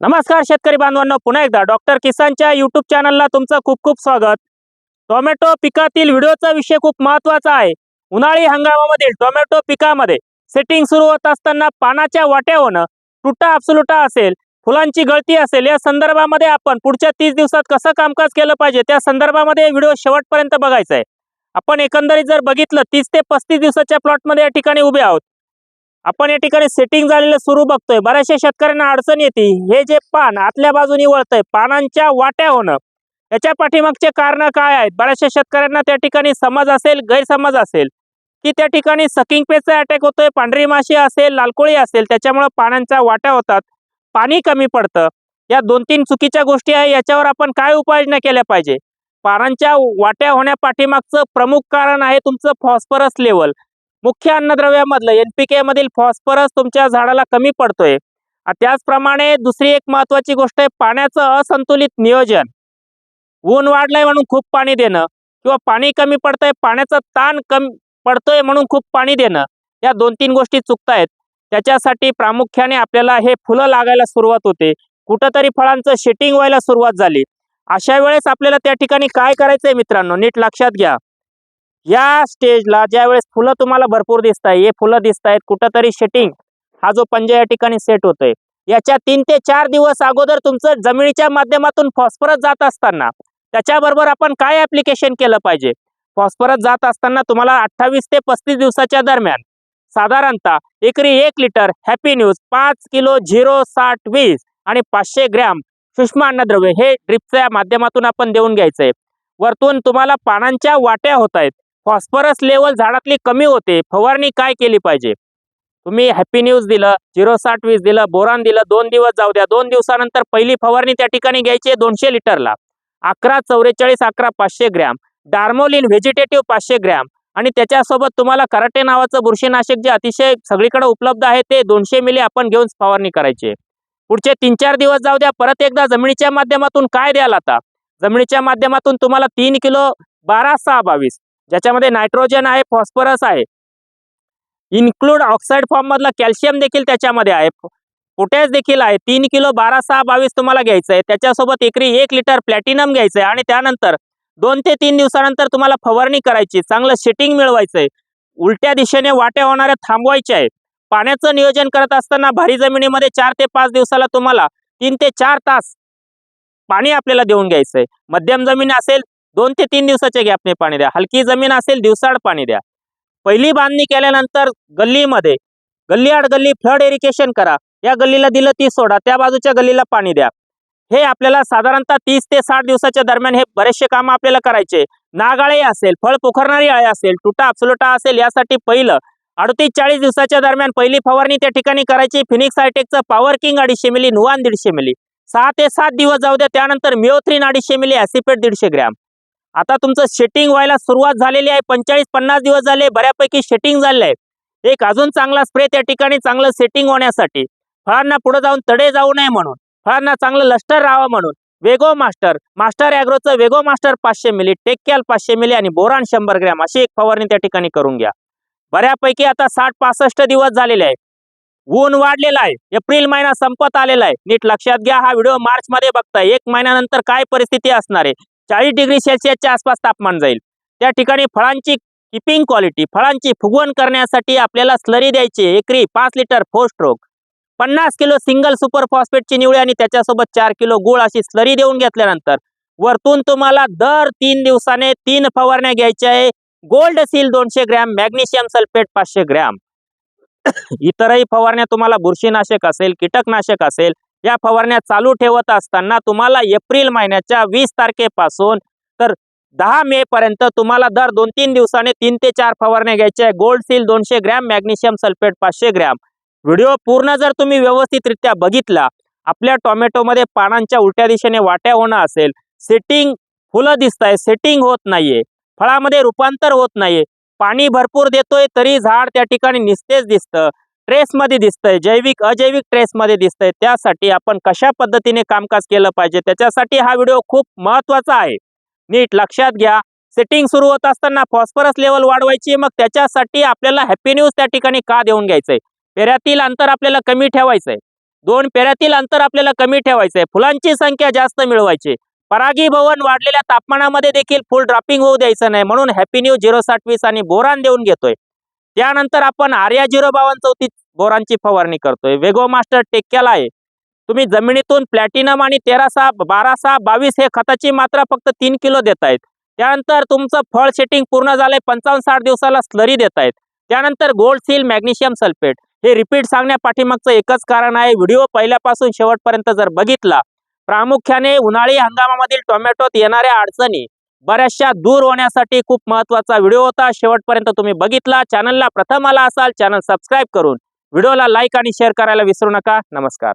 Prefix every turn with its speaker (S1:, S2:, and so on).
S1: नमस्कार शेतकरी बांधवांना पुन्हा एकदा डॉक्टर किसानच्या युट्यूब चॅनलला तुमचं खूप खूप स्वागत. टोमॅटो पिकातील व्हिडिओचा विषय खूप महत्त्वाचा आहे. उन्हाळी हंगामामधील टोमॅटो पिकामध्ये सेटिंग सुरू होत असताना पानाच्या वाट्या होणं तुटा अपसुलुटा असेल फुलांची गळती असेल या संदर्भामध्ये आपण पुढच्या तीस दिवसात कसं कामकाज केलं पाहिजे त्या संदर्भामध्ये व्हिडिओ शेवटपर्यंत बघायचा आहे. आपण एकंदरीत जर बघितलं तीस ते पस्तीस दिवसाच्या प्लॉटमध्ये या ठिकाणी उभे आहोत. आपण या ठिकाणी सेटिंग झालेलं सुरू बघतोय. बऱ्याचशा शेतकऱ्यांना अडचण येते. हे जे पान आतल्या बाजूनी वळतंय पानांच्या वाट्या होणं याच्या पाठीमागचे कारण काय आहेत? बऱ्याचशा शेतकऱ्यांना त्या ठिकाणी समज असेल गैरसमज असेल की त्या ठिकाणी सकिंग पेचा अटॅक होतोय पांढरी माशी असेल लालकोळी असेल त्याच्यामुळे पानांच्या वाट्या होतात पाणी कमी पडतं. या दोन तीन चुकीच्या गोष्टी आहे याच्यावर आपण काय उपाययोजना केल्या पाहिजे? पानांच्या वाट्या होण्या पाठीमागचं प्रमुख कारण आहे तुमचं फॉस्फरस लेवल मुख्य अन्नद्रव्यामधलं एनपीके मधील फॉस्फरस तुमच्या झाडाला कमी पडतोय. त्याचप्रमाणे दुसरी एक महत्वाची गोष्ट आहे पाण्याचं असंतुलित नियोजन. ऊन वाढलंय म्हणून खूप पाणी देणं किंवा पाणी कमी पडतंय पाण्याचा ताण कमी पडतोय म्हणून खूप पाणी देणं या दोन तीन गोष्टी चुकतायत त्याच्यासाठी प्रामुख्याने आपल्याला हे फुलं लागायला सुरुवात होते. कुठंतरी फळांचं शेटिंग व्हायला सुरुवात झाली. अशा वेळेस आपल्याला त्या ठिकाणी काय करायचंय मित्रांनो नीट लक्षात घ्या. या स्टेजला ज्या वेळेस फुलं तुम्हाला भरपूर दिसत आहे हे फुलं दिसत आहेत कुठंतरी शेटिंग हा जो पंजा या ठिकाणी सेट होतोय. याच्या तीन ते चार दिवस अगोदर तुमचं जमिनीच्या माध्यमातून फॉस्फरस जात असताना त्याच्याबरोबर आपण काय ऍप्लिकेशन केलं पाहिजे? फॉस्फरस जात असताना तुम्हाला अठ्ठावीस ते पस्तीस दिवसाच्या दरम्यान साधारणतः एकरी एक लिटर हॅपी न्यूज पाच किलो झिरो साठ वीस आणि पाचशे ग्रॅम सूक्ष्म अन्नद्रव्य हे ड्रिपच्या माध्यमातून आपण देऊन घ्यायचंय. वरतून तुम्हाला पानांच्या वाट्या होत आहेत फॉस्फरस लेवल झाडातली कमी होते. फवारणी काय केली पाहिजे? तुम्ही हॅपी न्यूज दिलं झिरो साठ वीस दिलं बोरान दिलं दोन दिवस जाऊ द्या. दोन दिवसानंतर पहिली फवारणी त्या ठिकाणी घ्यायची आहे दोनशे लिटरला. अकरा चौवेचाळीस अकरा पाचशे ग्रॅम. डार्मोलिन व्हेजिटेटिव्ह पाचशे ग्रॅम. आणि त्याच्यासोबत तुम्हाला कराटे नावाचं बुरशीनाशक जे अतिशय सगळीकडे उपलब्ध आहे ते दोनशे मिली आपण घेऊन फवारणी करायची पुढचे तीन चार दिवस जाऊ द्या. परत एकदा जमिनीच्या माध्यमातून काय द्याल आता? जमिनीच्या माध्यमातून तुम्हाला तीन किलो बारा सहा बावीस. ज्याच्यामध्ये नायट्रोजन आहे फॉस्फरस आहे. इन्क्लूड ऑक्साईड फॉर्म मधला कॅल्शियम देखील त्याच्यामध्ये आहे. पोटॅश देखील आहे. तीन किलो बारा सहा बावीस तुम्हाला घ्यायचं आहे. त्याच्यासोबत एकरी एक लिटर प्लॅटिनम घ्यायचं आहे. आणि त्यानंतर दोन ते तीन दिवसानंतर तुम्हाला फवारणी करायची चांगलं शेटिंग मिळवायचंय उलट्या दिशेने वाट्या होणाऱ्या थांबवायच्या आहे. पाण्याचं नियोजन करत असताना भारी जमिनीमध्ये चार ते पाच दिवसाला तुम्हाला तीन ते चार तास पाणी आपल्याला देऊन घ्यायचं आहे. मध्यम जमीन असेल दोन ते तीन दिवसाच्या गॅपने पाणी द्या. हलकी जमीन असेल दिवसाड पाणी द्या. पहिली बांधणी केल्यानंतर गल्लीमध्ये गल्ली आड गल्ली फ्लड इरिगेशन करा. या गल्लीला दिलं ती सोडा त्या बाजूच्या गल्लीला पाणी द्या. हे आपल्याला साधारणतः तीस ते साठ दिवसाच्या दरम्यान हे बरेचसे कामं आपल्याला करायचे. नागाळे असेल फळ पोखरणारी आळे असेल तुटा अपसुलटा असेल यासाठी पहिलं अडतीस चाळीस दिवसाच्या दरम्यान पहिली फवारणी त्या ठिकाणी करायची. फिनिक्स हायटेकचं पॉवर किंग अडीचशे मिली नुवान दीडशे मिली सहा ते सात दिवस जाऊ द्या त्यानंतर मिओथ्रीन अडीचशे मिली ॲसिपेट दीडशे ग्रॅम. आता तुमचं शेटिंग व्हायला सुरुवात झालेली आहे पंचेचाळीस पन्नास दिवस झाले बऱ्यापैकी शेटिंग झालेलं आहे एक अजून चांगला स्प्रे त्या ठिकाणी चांगलं सेटिंग होण्यासाठी. फळांना पुढे जाऊन तडे जाऊ नये म्हणून. फळांना चांगलं लष्टर राहावं म्हणून. वेगो मास्टर मास्टर ॲग्रोचं वेगो मास्टर पाचशे मिली टेक्याल पाचशे मिली आणि बोरान शंभर ग्रॅम अशी एक फवारणी त्या ठिकाणी करून घ्या. बऱ्यापैकी आता साठ पासष्ट दिवस झालेले आहे. ऊन वाढलेला आहे. एप्रिल महिना संपत आलेला आहे. नीट लक्षात घ्या हा व्हिडिओ मार्च मध्ये बघताय. एक महिन्यानंतर काय परिस्थिती असणार आहे? चाळीस डिग्री सेल्सिअसच्या आसपास तापमान जाईल. त्या ठिकाणी फळांची किपिंग क्वालिटी फळांची फुगवण करण्यासाठी आपल्याला स्लरी द्यायची एकरी पाच लिटर फोर स्ट्रोक पन्नास किलो सिंगल सुपर फॉस्फेटची निवडी आणि त्याच्यासोबत चार किलो गुळ अशी स्लरी देऊन घेतल्यानंतर वरतून तुम्हाला दर तीन दिवसाने तीन फवारण्या घ्यायच्या आहे. गोल्ड सील दोनशे ग्रॅम मॅग्नेशियम सल्फेट पाचशे ग्रॅम. इतरही फवारण्या तुम्हाला बुरशीनाशक असेल कीटकनाशक असेल या फवारण्या चालू ठेवत असताना तुम्हाला एप्रिल महिन्याच्या वीस तारखेपासून तर दहा मे पर्यंत तुम्हाला दर दोन तीन दिवसाने तीन ते चार फवारण्या घ्यायच्या आहे गोल्ड सील दोनशे ग्रॅम मॅग्नेशियम सल्फेट पाचशे ग्रॅम. व्हिडिओ पूर्ण जर तुम्ही व्यवस्थितरित्या बघितला आपल्या टोमॅटोमध्ये पानांच्या उलट्या दिशेने वाट्या होणं असेल सेटिंग फुलं दिसत आहे सेटिंग होत नाहीये फळामध्ये रूपांतर होत नाहीये पाणी भरपूर देतोय तरी झाड त्या ठिकाणी निस्तेज दिसतं. ट्रेसमध्ये दिसतंय. जैविक अजैविक ट्रेसमध्ये दिसतंय. त्यासाठी आपण कशा पद्धतीने कामकाज केलं पाहिजे? त्याच्यासाठी हा व्हिडिओ खूप महत्त्वाचा आहे. नीट लक्षात घ्या. सेटिंग सुरू होत असताना फॉस्फरस लेवल वाढवायची. मग त्याच्यासाठी आपल्याला हॅपी न्यूज त्या ठिकाणी का देऊन घ्यायचंय? पेऱ्यातील अंतर आपल्याला कमी ठेवायचंय. दोन पेऱ्यातील अंतर आपल्याला कमी ठेवायचंय. फुलांची संख्या जास्त मिळवायची. परागी भवन वाढलेल्या तापमानामध्ये देखील फुल ड्रॉपिंग होऊ द्यायचं नाही. म्हणून हॅपी न्यूज झिरो साठवीस आणि बोरान देऊन घेतोय. त्यानंतर आपण आर्या झिरो बावन चौतीस बोरांची फवारणी करतोय. वेगो मास्टर टेक्क्याला आहे. तुम्ही जमिनीतून प्लॅटिनम आणि तेरा सहा बारा सहा बावीस हे खताची मात्रा फक्त तीन किलो देत आहेत त्यानंतर तुमचं फळ सेटिंग पूर्ण झालंय पंचावन्न साठ दिवसाला स्लरी देत आहेत त्यानंतर गोल्ड सील मॅग्नेशियम सल्फेट हे रिपीट सांगण्या पाठीमागचं एकच कारण आहे व्हिडिओ पहिल्यापासून शेवटपर्यंत जर बघितला प्रामुख्याने उन्हाळी हंगामामधील टोमॅटोत येणाऱ्या अडचणी. बऱ्याचशा दूर होण्यासाठी खूप महत्त्वाचा व्हिडिओ होता. शेवटपर्यंत तुम्ही बघितला. चॅनलला प्रथम आला असाल चॅनल सबस्क्राईब करून. व्हिडिओला लाईक आणि शेअर करायला विसरू नका. नमस्कार.